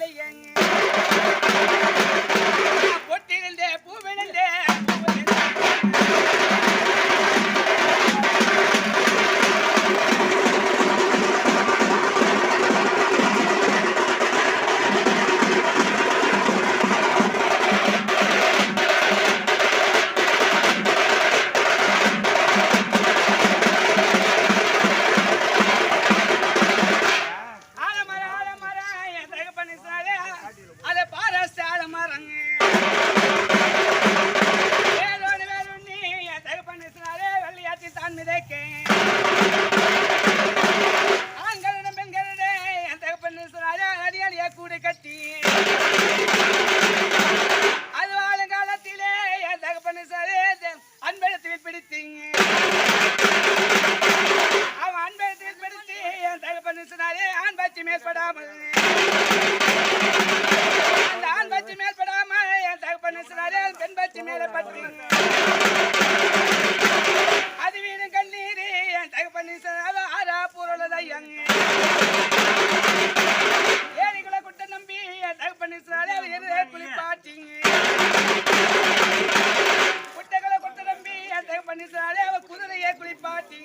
மல்லிகை என் தகப்பன் சொன்னாலே அன்பெடுத்து பிடித்தீங்க. அவன் அன்பை பிடித்து என் தகப்பன் சொன்னாலே ஆண் பச்சி மேற்படாமல். அந்த ஆண் பச்சி மேற்படாம என் தகப்பன் சொன்னாலே பெண் பச்சி மேலே பற்றி சொன்னாலே குதிரையை குளிப்பாட்டி.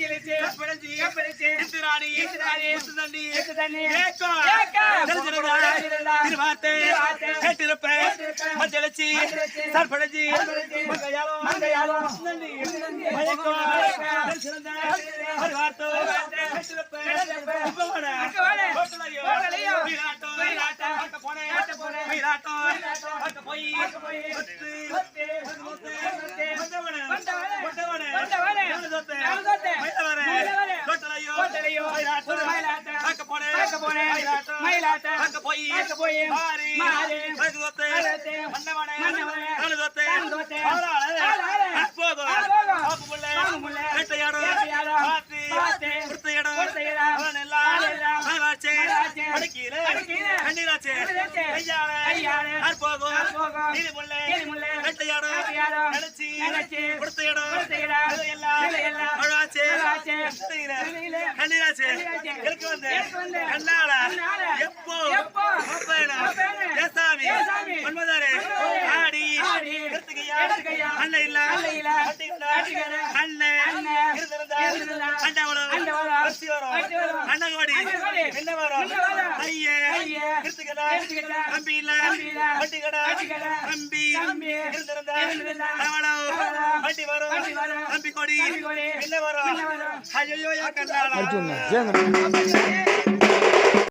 గెలిచే కప్పరించి కప్పరించి ఇంతిరాని ఇంతిరాని ఉత్తదండి ఉత్తదండి ఏక ఏక దర్జనగా తిరువాతే హెట్టి రూపే మంజలచి సర్పడజి మంగయాలో మంగయాలో ఉత్తదండి ఉత్తదండి ఏక దర్జనగా తిరువాతే హెట్టి రూపే ఉపవడ வீராட்டம். ஆட்ட போய். மாறி. வலது சொத்து. வந்தவனே. நாலு சொத்து. ஆளாளே. அப்போதும். பாப்பு புள்ளை. வேட்டையாடும். பாத்தி. அடக்கியிலே. கண்ணீராச்சே. கையாளே. நீதி. நினைச்சி. அழாச்சே. கண்ணீராச்சே. எனக்கு வந்து. கண்ணால. அன்னை இல்ல. அண்ணன். இருந்திருந்தா. அண்ணங்கோடி. என்ன வரும்? ஐயே. கிருத்திகடா. அம்பி இல்ல. வட்டிகடா. அம்பி. இருந்திருந்தா. அவளம். வண்டி வரும். அம்பி கொடி. என்ன வரும்?